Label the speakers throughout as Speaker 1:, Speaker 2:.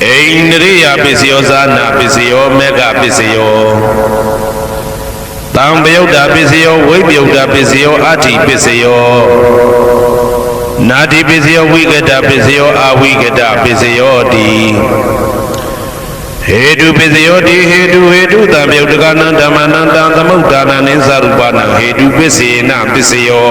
Speaker 1: ဣန္ဒြိယပစ္စယောဇာနာပစ္စယောမေဃပစ္စယောတံပယုတ်တာပစ္စယောဝိပယုတ်တာပစ္စယောအဋ္ဌိပစ္စယောနာတိပစ္စယောဝိကတပစ္စယောအဝိကတပစ္စယောတိဟေတုပစ္စယောတိဟေတုဟေတုတံပယုတ်တကနံဓမ္မနံတံသမုဒ္ဒါနံနိသရူပနံဟေတုပစ္စေနပစ္စယော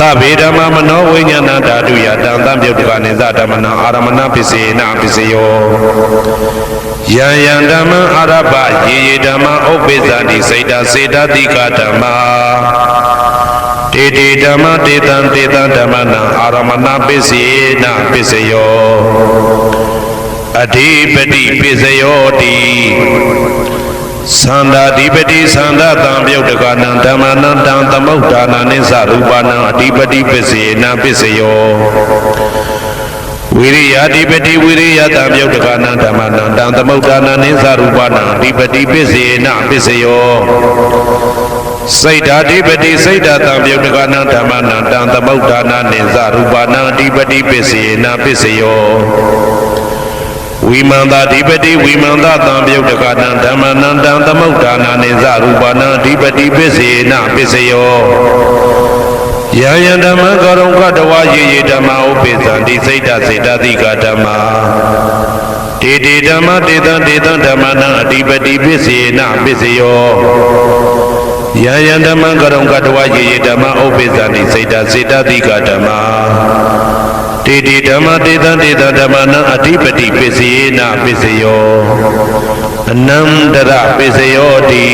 Speaker 1: သဗ္ဗေဓမ္မမနောဝိညာဏဓာတုယတံသံပြုတ်တကနေသဓမ္မနံအာရမဏပစ္စေနပစ္စယောယံယံဓမ္မအာရပယေယေဓမ္မဥပ္ပိသတိစိတ်တစေတတိကဓမ္မာတေတေဓမ္မတေတံတေတံဓမ္မနံအာရမဏပစ္စေနပစ္စယောအဓိပတိပစ္စယောတိ သန္တာဓိပတိသန္တာတံပြုတ်တကနံဓမ္မနံတံသမုဋ္ဌာနာနိသရူပနံအဓိပတိပစ္စေနပစ္စယောဝိရိယဓိပတိဝိရိယတံပြုတ်တကနံဓမ္မနံတံသမုဋ္ဌာနာနိသရူပနံအဓိပတိပစ္စေနပစ္စယောစိတ်ဓာတိပတိစိတ်ဓာတံပြုတ်တကနံဓမ္မနံတံသမုဋ္ဌာနာနိသရူပနံအဓိပတိပစ္စေနပစ္စယော ဝိမန္တာဓိပတိဝိမန္တတံပြုတ်တကနံဓမ္မနံတံသမုဋ္ဌာနာနိသရူပနံအဓိပတိပစ္စေနပစ္စယောယံယံဓမ္မကရုံကတဝယေယေဓမ္မဥပိသံတိစိတ်တစေတတိကဓမ္မာတေတေဓမ္မတေတံတေတံဓမ္မနံအဓိပတိပစ္စေနပစ္စယောယံယံဓမ္မကရုံကတဝယေယေဓမ္မဥပိသံတိစိတ်တစေတတိကဓမ္မာ တေတေဓမ္မတေတံတေတံဓမ္မနံအဓိပတိပစ္စယေနပစ္စယောအနန္တရပစ္စယောတိ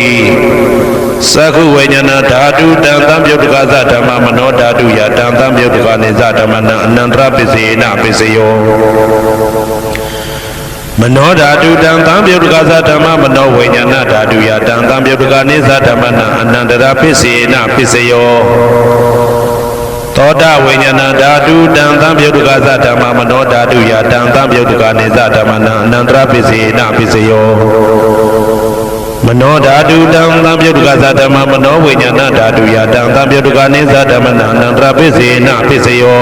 Speaker 1: သက္ခုဝိညာဏဓာတုတံသံပြုတ်တကသဓမ္မမနောဓာတုယတံသံပြုတ်တကနေသဓမ္မနံအနန္တရပစ္စေနပစ္စယောမနောဓာတုတံသံပြုတ်တကသဓမ္မမနောဝိညာဏဓာတုယတံသံပြုတ်တကနေသဓမ္မနံအနန္တရပစ္စေနပစ္စယော သောတာဝိညာဏဓာတုတံသံပြုတ်တကသဓမ္မမနောဓာတုယတံသံပြုတ်တကနေသဓမ္မနံအနန္တရပစ္စေနပစ္စယောမနောဓာတုတံသံပြုတ်တကသဓမ္မမနောဝိညာဏဓာတုယတံသံပြုတ်တကနေသဓမ္မနံအနန္တရပစ္စေနပစ္စယော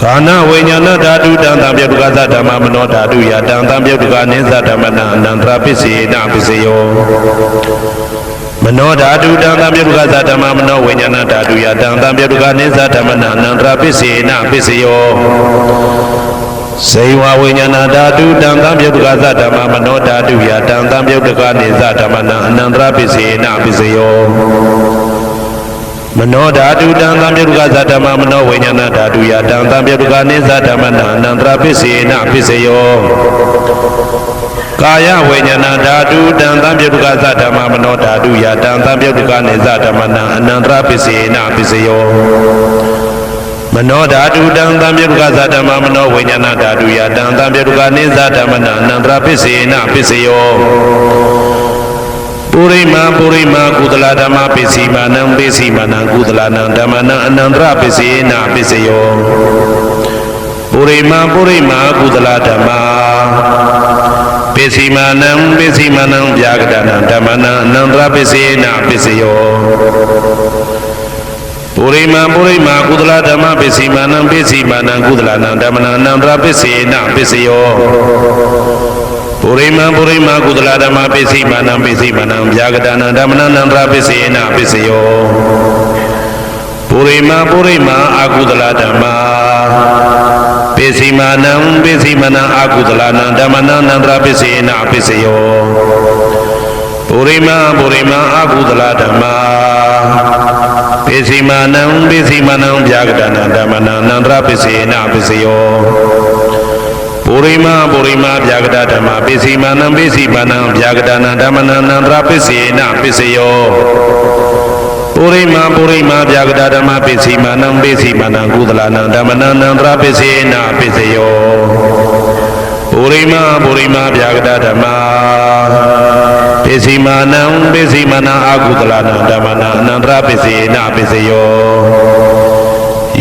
Speaker 1: ခန္ဓာဝိညာဏဓာတုတံသံပြုတ်တကသဓမ္မမနောဓာတုယတံသံပြုတ်တကနေသဓမ္မနံအနန္တရပစ္စေနပစ္စယော မနောဓာတုတံသံပြုတ်တကသဓမ္မမနောဝိညာဏဓာတုယတံသံပြုတ်တကနေသဓမ္မနံအနန္တရပစ္စေနပစ္စယောစေဝဝိညာဏဓာတုတံသံပြုတ်တကသဓမ္မမနောဓာတုယတံသံပြုတ်တကနေသဓမ္မနံအနန္တရပစ္စေနပစ္စယော မနောဓာတုတံသံပြုတ်တကသဓမ္မမနောဝိညာဏဓာတုယတံသံပြုတ်တကနေသဓမ္မနံအနန္တရပစ္စေနပစ္စယောကာယဝိညာဏဓာတုတံသံပြုတ်တကသဓမ္မမနောဓာတုယတံသံပြုတ်တကနေသဓမ္မနံအနန္တရပစ္စေနပစ္စယောမနောဓာတုတံသံပြုတ်ကသဓမ္မမနောဝိညာဏဓာတုယတံသံပြုတ်ကနေသဓမ္မနအနန္တရပစ္စေနပစ္စယော ပုရိမာပုရိမာကုသလဓမ္မပစ္စည်းမာနံပစ္စည်းမာနံကုသလနံဓမ္မနံအနန္တရပစ္စေနပစ္စယောပုရိမာပုရိမာကုသလဓမ္မာပိစီမာနံပိစီမာနံဗျာကတနံဓမ္မနံအနန္တရပိစေနပိစယောပုရိမာပုရိမာကုသလဓမ္မပိစီမာနံပိစီမာနံကုသလနံဓမ္မနံအနန္တရပိစေနပိစယော ပုရိမာပုရိမာကုသလဓမ္မပိစီမာနံပိစီမာနံဗျာကတနံဓမ္မနံအနန္တရပိစေနပိစယောပုရိမာပုရိမာအာကုသလဓမ္မာပိစီမာနံပိစီမာနံအာကုသလနံဓမ္မနံအနန္တရပိစေနပိစယောပုရိမာပုရိမာအာကုသလဓမ္မာပိစီမာနံပိစီမာနံဗျာကတနံဓမ္မနံအနန္တရပိစေနပိစယော ပုရိမာပုရိမာဗျာကတဓမ္မပိစီမာနံပိစီမာနံဗျာကတနံဓမ္မနံအနန္တရပိစေနပိစယောပုရိမာပုရိမာဗျာကတာဓမ္မပိစီမာနံပိစီမာနံကုသလနံဓမ္မနံနံတရပိစေနပိစယောပုရိမာပုရိမာဗျာကတာဓမ္မပိစီမာနံပိစီမာနံအာကုသလနံဓမ္မနံအနန္တရပိစေနပိစယော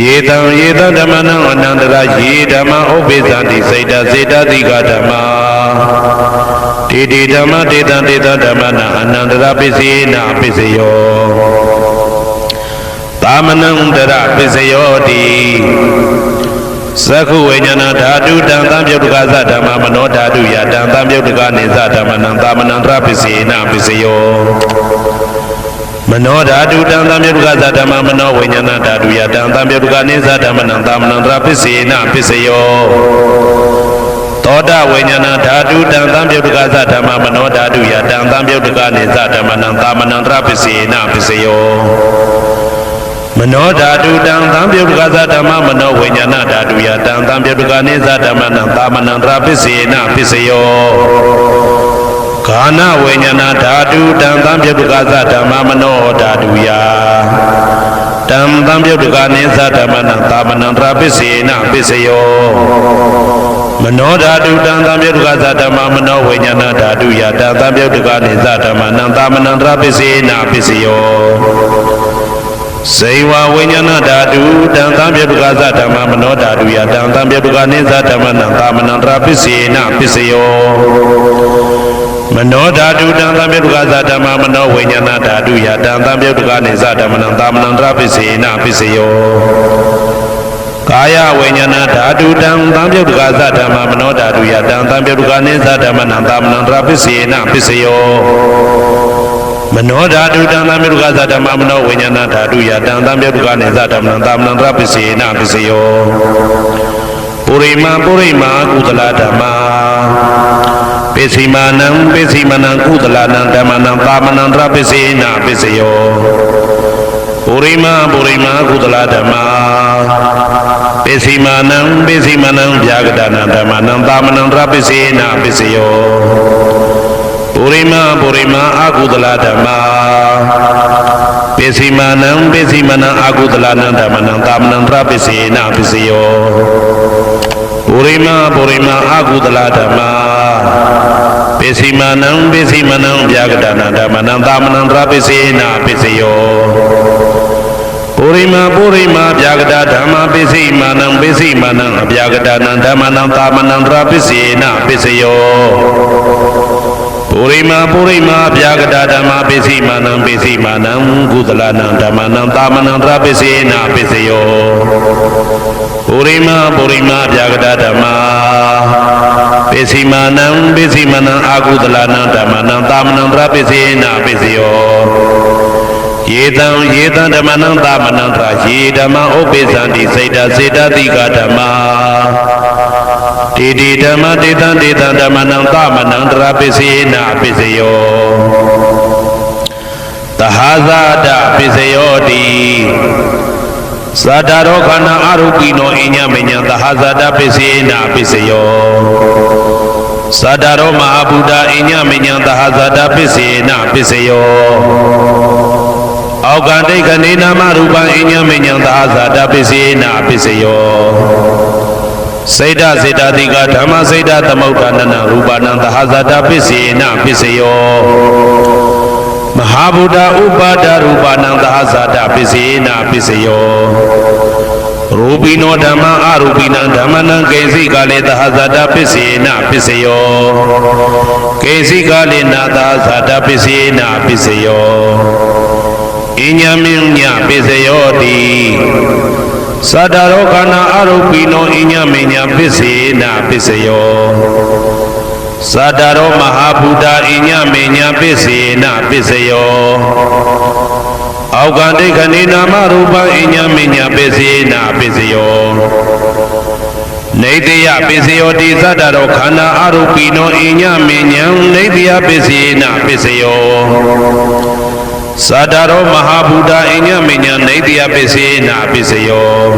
Speaker 1: ယေတံယေတံဓမ္မနံအနန္တရယေဓမ္မဥပ္ပိသန္တိစိတ်တစေတတိကဓမ္မတေတိဓမ္မတေတံတေတံဓမ္မနံအနန္တရပိစေနပိစယောသာမဏံတရပစ္စယောတိသက္ခုဝိညာဏဓာတုတံသံပြုတ်တကသဓမ္မမနောဓာတုယတံသံပြုတ်တကနေသဓမ္မနံသာမဏံတရပစ္စေနပစ္စယော မနောဓာတုတံသံပြုတ်တကသဓမ္မမနောဝိညာဏဓာတုယတံသံပြုတ်တကနေသဓမ္မနံသာမဏံတရပစ္စေနပစ္စယောသောတဝိညာဏဓာတုတံသံပြုတ်တကသဓမ္မမနောဓာတုယတံသံပြုတ်တကနေသဓမ္မနံသာမဏံတရပစ္စေနပစ္စယောမနောဓာတုတံသံပြုတ်ကသဓမ္မမနောဝိညာဏဓာတုယတံသံပြုတ်ကနေသဓမ္မနံသာမဏံတရာပစ္စေနပစ္စယော ခာနဝိညာဏဓာတုတံသံပြုတ်ကသဓမ္မမနောဓာတုယတံသံပြုတ်ကနေသဓမ္မနံသာမဏံတရာပစ္စေနပစ္စယောမနောဓာတုတံသံပြုတ်ကသဓမ္မမနောဝိညာဏဓာတုယတံသံပြုတ်ကနေသဓမ္မနံသာမဏံတရာပစ္စေနပစ္စယောစေဝဝိညာဏဓာတုတံသံပြတုကသဓမ္မမနောဓာတုယတံသံပြတုကနိသဓမ္မနံသာမဏံတရာပစ္စေနပစ္စယော မနောဓာတုတံသံပြတုကသဓမ္မမနောဝိညာဏဓာတုယတံသံပြတုကနိသဓမ္မနံသာမဏံတရာပစ္စေနပစ္စယောကာယဝိညာဏဓာတုတံသံပြုတ်တကသဓမ္မမနောဓာတုယတံသံပြုတ်တကနိသဓမ္မနံသာမဏံတရာပစ္စေနပစ္စယောမနောဓာတုတံသံမြုကသဓမ္မမနောဝိညာဏဓာတုယတံသံမြုကနေသဓမ္မနံသာမဏံတရပစ္စေနပစ္စယောပုရိမာပုရိမာကုသလဓမ္မာ ပိစိမာနံပိစိမနံကုသလနံဓမ္မနံသာမဏံတရပစ္စေနပစ္စယောပုရိမာပုရိမာကုသလဓမ္မာပိစိမာနံပိစိမနံဗျာဂဒနာဓမ္မနံသာမဏံတရပစ္စေနပစ္စယောပုရိမာပုရိမာအာကုသလဓမ္မာပိစိမာနံပိစိမနံအာကုသလနံဓမ္မနံသာမဏံတရပစ္စေနပစ္စယောပုရိမာပုရိမာအာကုသလဓမ္မာ ပိစိမာနံပိစိမနံဗျာကတနာဓမ္မနံသာမဏံတရပစ္စေနပစ္စယောပုရိမာပုရိမာဗျာကတဓမ္မပိစိမာနံပိစိမာနံအဗျာကတနံဓမ္မနံသာမဏံတရပစ္စေနပစ္စယော ပုရိမာပုရိမာဗျာကတာဓမ္မပိစိမာနံပိစိမာနံကုသလနံဓမ္မနံသာမဏံတရပိစေနပိစယောပုရိမာပုရိမာဗျာကတာဓမ္မပိစိမာနံပိစိမာနံအာကုသလနံဓမ္မနံသာမဏံတရပိစေနပိစယောယေတံယေတံဓမ္မနံသာမဏံတရယေဓမ္မဥပ္ပိသန္တိစိတ်တစေတတိကဓမ္မာ တိတိဓမ္မတေတံတေတံဓမ္မနံသမနံတရာပစ္စေနပစ္စယောသဟာဇာတပစ္စယောတိသာတရောခန္ဓာအရုပိနောအညမညံသဟာဇာတပစ္စေနပစ္စယောသာတရောမဟာဗုဒ္ဓအညမညံသဟာဇာတပစ္စေနပစ္စယောအောက်ကဒိဋ္ဌနေနာမရူပံအညမညံသဟာဇာတပစ္စေနပစ္စယော စေတစေတတိကဓမ္မစေတသမုဋ္ဌာနနရူပနံသဟဇာတပစ္စေနပစ္စယောမဟာဗုဒ္ဓဥပါဒရူပနံသဟဇာတပစ္စေနပစ္စယောရရူပိနောဓမ္မအရူပိနံဓမ္မနံကေစီကာလေသဟဇာတပစ္စေနပစ္စယောကေစီကာလေနာသဟဇာတပစ္စေနပစ္စယောအညမင်းညပစ္စယောတိ သတ္တရောခန္ဓာအရူပိနောအညမင်းညပစ္စေနပစ္စယောသတ္တရောမဟာဗုဒ္ဓအညမင်းညပစ္စေနပစ္စယောအောက်ကဒိဋ္ဌနေနာမရူပအညမညပစ္စေနာပစ္စယောနေတယပစ္စယောတိသတ္တရောခန္ဓာအရူပိနောအညမညံနေတယပစ္စေနာပစ္စယော သတ္တရောမဟာဗုဒ္ဓအညမညံနေတယပစ္စေနာပစ္စယော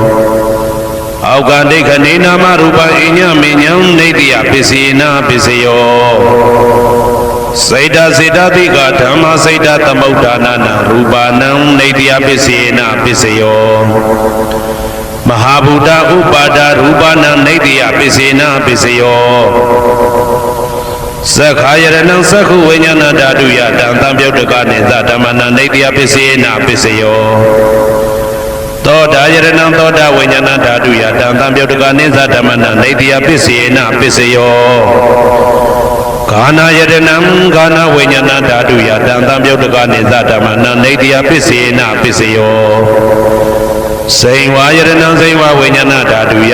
Speaker 1: အောက်ကဒိဋ္ဌနေနာမရူပအညမညံနေတယပစ္စေနာပစ္စယောစေတစေတတိကဓမ္မစေတသမုဋ္ဌာနာနာရူပနံနေတယပစ္စေနပစ္စယောမဟာဗုဒ္ဓဥပါဒရူပနံနေတယပစ္စေနပစ္စယော သက္ခာယရဏံသက္ခုဝိညာဏဓာတုယတံတံပြုတ်တကနေသဓမ္မနံနေတယပစ္စေနပစ္စယောသောတာယရဏံသောတာဝိညာဏဓာတုယတံတံပြုတ်တကနေသဓမ္မနံနေတယပစ္စေနပစ္စယောကာနာယတနံကာနာဝိညာဏဓာတုယတံတံပြုတ်တကနေသဓမ္မနံနေတယပစ္စေနပစ္စယောစိန်ဝါယတနံစိန်ဝါဝိညာဏဓာတုယ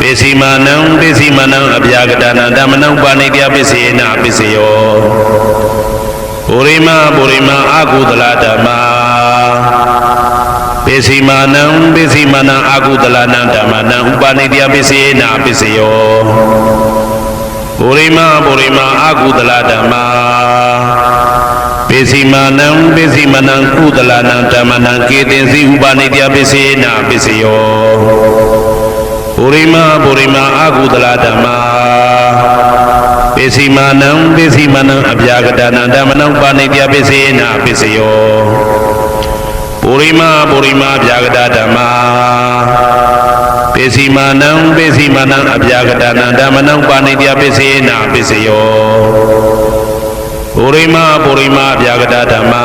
Speaker 1: ပစ္စည်းမာနံပစ္စည်းမာနံအပြာကတနာဓမ္မနံဥပါနိတ္တယပစ္စည်းနာပစ္စယောပုရိမာပုရိမာအာကုသလဓမ္မပိစီမာနံပိစီမာနံအာကုတလနံဓမ္မနံဥပါနိတ္တယပိစေနာပိစယောပုရိမာပုရိမာအာကုတလဓမ္မာပိစီမာနံပိစီမာနံကုတလနံဓမ္မနံကေတင်စီဥပါနိတ္တယပိစေနာပိစယော ပုရိမာပုရိမာအာကုတလဓမ္မာပိစီမာနံပိစီမာနံအပြာကတနံဓမ္မနံဥပါနိတ္တယပိစေနာပိစယောပုရိမာပုရိမာဗျာဂတဓမ္မာပိစီမာနံပိစီမာနံအဗျာဂတနံဓမ္မနံပါဏိတယပိစေနာပိစယောပုရိမာပုရိမာဗျာဂတဓမ္မာ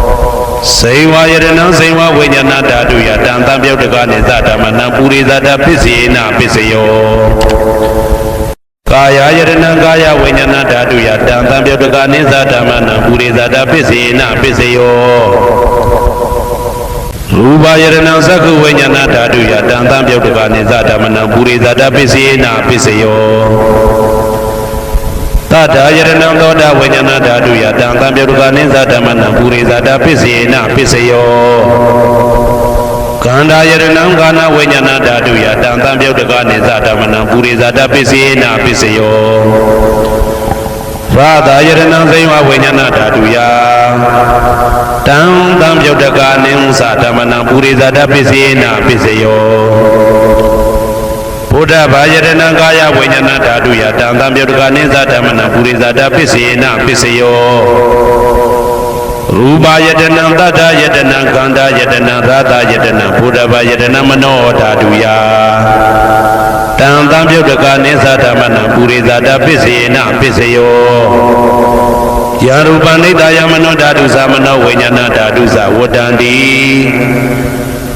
Speaker 1: စေဝယရဏံစေဝဝိညာဏဓာတုယတံတံပြုတ်တကနိသဓမ္မနံပုရိသတာပစ္စေနပစ္စယောကာယယရဏံကာယဝိညာဏဓာတုယတံတံပြုတ်တကနိသဓမ္မနံပုရိသတာပစ္စေနပစ္စယောရူပယရဏံသက္ခုဝိညာဏဓာတုယတံတံပြုတ်တကနိသဓမ္မနံပုရိသတာပစ္စေနပစ္စယော တတာယရဏံသောတာဝိညာဏဓာတုယတံတံပြုတ်တကနိသဓမ္မနံပုရိသတာပစ္စေနပစ္စယောကာန္ဓာယရဏံကာနဝိညာဏဓာတုယတံတံပြုတ်တကနိသဓမ္မနံပုရိဇာတပစ္စေနာပစ္စယောဘာသာယရဏံဇိဝဝိညာဏဓာတုယတံတံပြုတ်တကနိသဓမ္မနံပုရိဇာတပစ္စေနာပစ္စယောဘု ဒ္ဓဘာယရဏံကာယဝိညာဏဓာတုယတံတံပြုတ်တကနိသဓမ္မနံပုရိဇာတပစ္စေနာပစ္စယောရူပယတနံတတ္တယတနံကန္တာယတနံသာသယတနံဘုဒ္ဓဘာယတနံမနောဓာတုယတံတံပြုတ်တကနိသဓမ္မနံပုရိသတာပစ္စေနပစ္စယောယာရူပနိတယမနောဓာတုသမနောဝိညာဏဓာတုသဝတ္တန္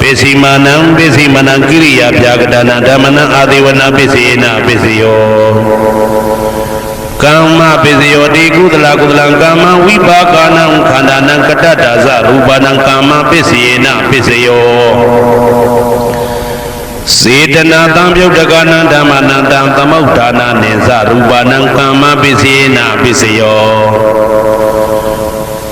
Speaker 1: ပိစီမာနံပိစီမနံကိရိယာပြာကတနာဓမ္မနံအာဒေဝနာပိစီနာပိစီယောကမ္မပိစီယောတိကုသလကုသလံကမ္မဝိပါကနံခန္ဓာနံကတ္တတာဇရူပနံကမ္မပိစီနာပိစီယောစေတနာတံပြုတ်တကနံဓမ္မနံတံသမုဋ္ဌာနာနိသရူပနံကမ္မပိစီနာပိစီယော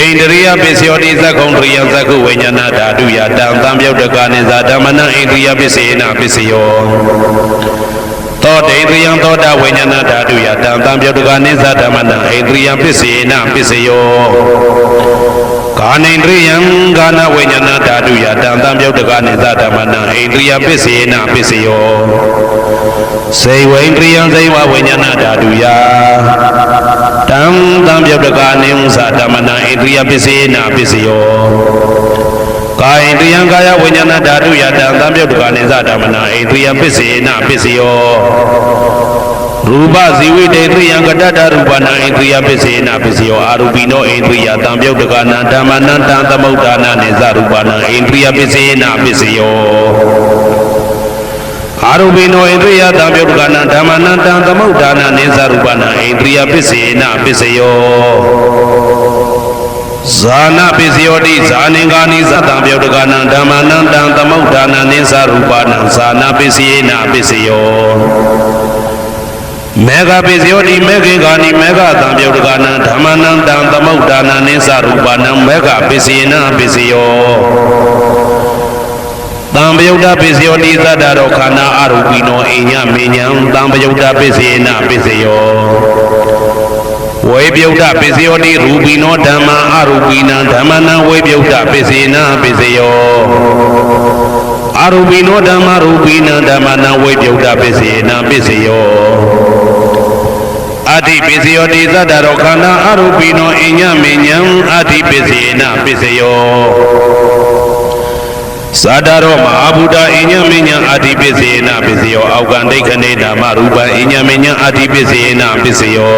Speaker 1: ဣန္ဒရိယပစ္စယောတိသက္ကုံတရိယသက္ကုဝိညာဏဓာတုယတံသံပြုတ်တကနိဇာဓမ္မနံဣန္ဒရိယပစ္စေနပစ္စယောသောတေန္ဒရိယံသောတဝိညာဏဓာတုယတံသံပြုတ်တကနိဇာဓမ္မနံဣန္ဒရိယပစ္စေနပစ္စယော ကာနိန္ဒရိယံကာနဝိညာဏဓာတုယတံသံပြုတ်တကနိဇာဓမ္မနံဣန္ဒရိယပစ္စေနပစ္စယောစေဝိန္ဒရိယံဇေဝဝိညာဏဓာတုယတံတံပြုတ်တကာနိဥ္စာဓမ္မနာဣန္ဒြိယပစ္စေနာပစ္စယောကာယိန္ဒြိယံကာယဝိညာဏဓာတုယတံတံပြုတ်တကာနိသဓမ္မနာဣန္ဒြိယပစ္စေနာပစ္စယော ရူပဇီဝိတေသယံကတ္တတရူပနာဣန္ဒြိယပစ္စေနာပစ္စယောအာရူပိနောဣန္ဒြိယတံပြုတ်တကာနာဓမ္မနံတံသမုဋ္ဌာနာနိသရူပနာဣန္ဒြိယပစ္စေနာပစ္စယောအာရုပိနောဣန္ဒြိယတံပြုတ်ကနံဓမ္မနံတံသမုဋ္ဌာနနိသရူပနံဣန္ဒြိယပစ္စေနပစ္စယောဇာနာပစ္စယောတိဇာနင်္ဂာနိသတံပြုတ်ကနံဓမ္မနံတံသမုဋ္ဌာနနိသရူပနံဇာနာပစ္စယေနပစ္စယော မေဃပစ္စယောတိမေခေဂာနိမေဃတံပြုတ်ကနံဓမ္မနံတံသမုဋ္ဌာနနိသရူပနံမေဃပစ္စယေနပစ္စယောတံပယုတ်တပစ္စယောတိသတ္တရောခန္ဓာအရူပိနောအိညာမေညံတံပယုတ်တပစ္စယေနပစ္စယောဝေပယုတ်တပစ္စယောတိရူပိနောဓမ္မာအရူပိနံဓမ္မနံဝေပယုတ်တပစ္စေနပစ္စယောအရူပိနောဓမ္မာရူပိနံဓမ္မနံဝေပယုတ်တပစ္စေနပစ္စယော အတ္တိပစ္စယောတိသတ္တရောခန္ဓာအရူပိနောအိညာမေညံအတ္တိပစ္စေနပစ္စယောသာတရောမဟာဗုဒ္ဓအညမညအာတိပစ္စေနပစ္စယောအောက်ကံဒိဋ္ဌနေနာမရူပအညမညအာတိပစ္စေနပစ္စယော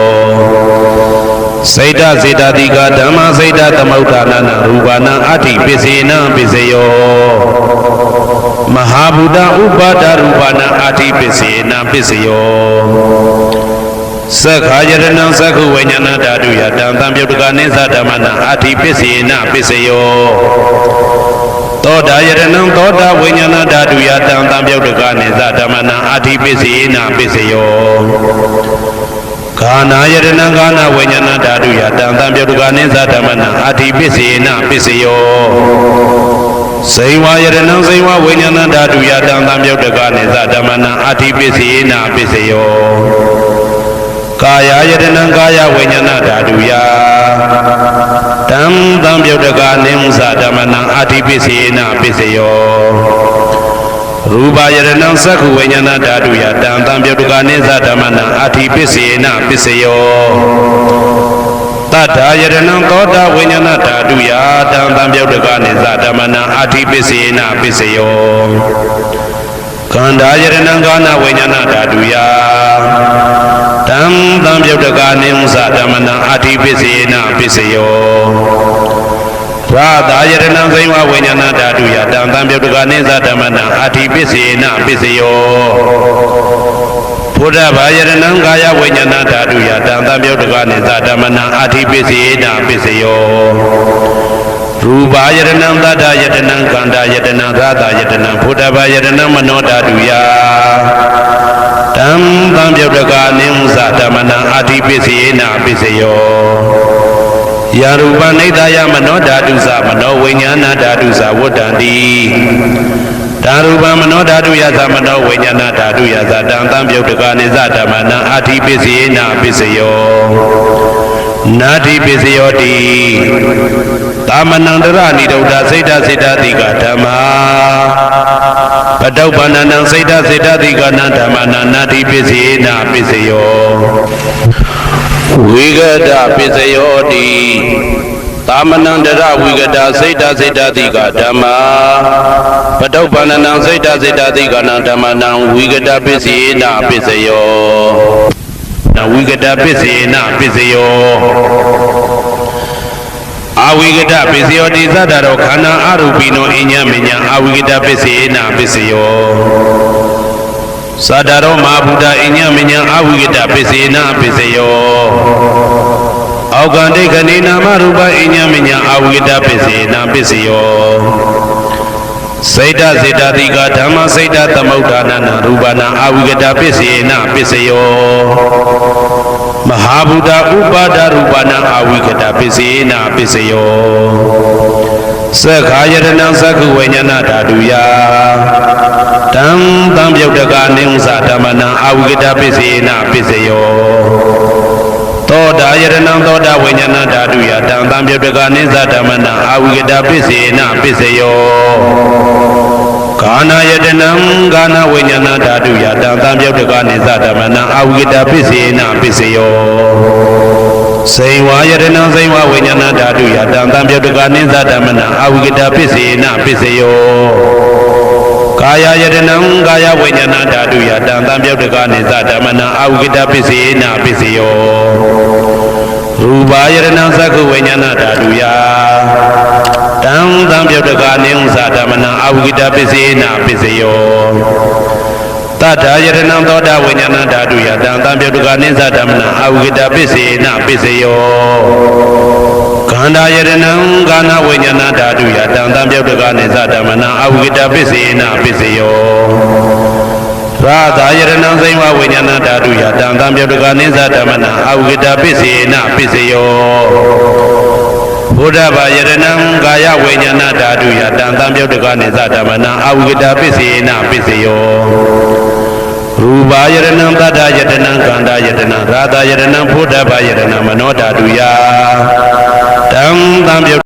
Speaker 1: စေတစေတတိကဓမ္မစေတသမုဋ္ဌာနနာရူပနာအာတိပစ္စေနပစ္စယောမဟာဗုဒ္ဓဥပါဒရူပနာအာတိပစ္စေနပစ္စယော သက္ခာယရဏံသက္ခုဝိညာဏဓာတုယတံတံပြုတ်တကနိသဓမ္မနာအာတိပစ္စေနပစ္စယောသောတာယရဏံသောတာဝိညာဏဓာတုယတံတံပြုတ်တကနိသဓမ္မနံအာတိပစ္စေနာပစ္စယောကာကာနာယတနာကာနာဝိညာဏဓာတုယတံတံပြုတ်တကနိသဓမ္မနံအတ္တိပစ္စေနပစ္စယောဇိဝယတနံဇိဝဝိညာဏဓာတုယတံတံပြုတ်တကနိသဓမ္မနံအတ္တိပစ္စေနပစ္စယော ကာယယတနံကာယဝိညာဏဓာတုယတံတံပြုတ်တကနိသဓမ္မနံအတ္တိပစ္စေနပစ္စယောရူပယရဏံသက္ခုဝိညာဏဓာတုယတံတံပြုတ်တကနိသဓမ္မနံအဋ္ဌိပစ္စေနပစ္စယောတတ္ထာယရဏံသောတာဝိညာဏဓာတုယတံတံပြုတ်တကနိသဓမ္မနံအဋ္ဌိပစ္စေနပစ္စယောခန္ဓာယရဏံကာနဝိညာဏဓာတုယ တံတံပြုတ်တကနိသဓမ္မနံအဋ္ဌိပစ္စေနပစ္စယောရာသာယရဏံသိဝဝိညာဏဓာတုယတံတံပြုတ်တကနိသဓမ္မနံအာတိပစ္စေနပစ္စယောဘုဒ္ဓဘာယရဏံကာယဝိညာဏဓာတုယတံတံပြုတ်တကနိသဓမ္မနံအာတိပစ္စေနပစ္စယောရူပါယရဏံသတ္တယတနံကန္တာယတနံသာသာယတနံဘုဒ္ဓဘာယရဏံမနောဓာတုယ တံတံပြုတ်တကနိသဓမ္မနံအာတိပစ္စေနပစ္စယောယာရူပနိဒာယမနောဓာတုသမနောဝိညာဏဓာတုသဝတ္တံတိဓာရူပမနောဓာတုယသမနောဝိညာဏဓာတုယသတံတံပြုတ်တကနိသဓမ္မနံအာတိပစ္စယေနပစ္စယောနာတိပစ္စယောတိသာမဏံတရဏိဒုဒ္ဓစိတ်တစိတ်တတိကဓမ္မာ ပတုပ္ပန္နံစိတ်တစိတ်တတိကနံဓမ္မနာနာတိပစ္စယေနပစ္စယောဝိဂဒပစ္စယောတိသာမဏံတရဝိဂဒစိတ်တစိတ်တတိကဓမ္မာပတုပ္ပန္နံစိတ်တစိတ်တတိကနံဓမ္မနံဝိဂဒပစ္စယေနပစ္စယောနဝိဂဒပစ္စယေနပစ္စယော အဝိဂဒပစ္စယောတိသတ္တရောခန္ဓာအရူပိနောအညမညာအဝိဂဒပစ္စယေနပစ္စယောသာတရောမဟာဗုဒ္ဓအညမညာအဝိကတပစ္စေနာပစ္စယောအောက်ကံဒိဋ္ဌိနာမရူပအညမညာအဝိကတပစ္စေနာပစ္စယောစိတ်တစေတတိကဓမ္မစိတ်တသမုဋ္ဌာနနာရူပနာအဝိကတပစ္စေနာပစ္စယောမ ဟာဗုဒ္ဓဥပါဒရူပနာအဝိကတပစ္စေနာပစ္စယောသက္ခာယတနံသက္ခုဝိညာဏဓာတုယတံတံပြုတ်တကနိဥ္စဓမ္မနံအာဝိကတပစ္စေနပစ္စယောသောတာယတနံသောတာဝိညာဏဓာတုယတံတံပြုတ်တကနိသဓမ္မနံအာဝိကတပစ္စေနပစ္စယော ကာနာယတနံကာနာဝိညာဏဓာတုယတံတံပြုတ်တကနိသဓမ္မနံအာဝိကတပစ္စေနပစ္စယောစေဝါယတနံစေဝဝိညာဏဓာတုယတံတံပြုတ်တကနိသဓမ္မနံအဝိကတပစ္စေနပစ္စယောကာယယတနံကာယဝိညာဏဓာတုယတံတံပြုတ်တကနိသဓမ္မနံအဝိကတပစ္စေနပစ္စယောရူပါယတနံသက္ခုဝိညာဏဓာတုယ တံတံပြုတ်တကနိဥ္စဓမ္မနံအဝိကတပစ္စေနပစ္စယောတတ္ထာယရဏံသောတာဝိညာဏဓာတုယတံတံပြုတ်တကနိသဓမ္မနံအာဝိကတပစ္စေနပစ္စယောခန္ဓာယရဏံကာနဝိညာဏဓာတုယတံတံပြုတ်တကနိသဓမ္မနံအာဝိကတပစ္စေနပစ္စယောရာသာယရဏံသိဝဝိညာဏဓာတုယတံတံပြုတ်တကနိသဓမ္မနံအာဝိကတပစ္စေနပစ္စယော ဘုဒ္ဓဘာယရဏံကာယဝိညာဏဓာတုယတံတံပြုတ်တကနိသဓမ္မနံအာဝိကတပစ္စေနပစ္စယောရူပါယရဏံတတ္တယတနံကန္တာယတနံရာတာယတနံဘုဒ္ဓဘာယရဏံမနောဓာတုယတံတံပြုတ်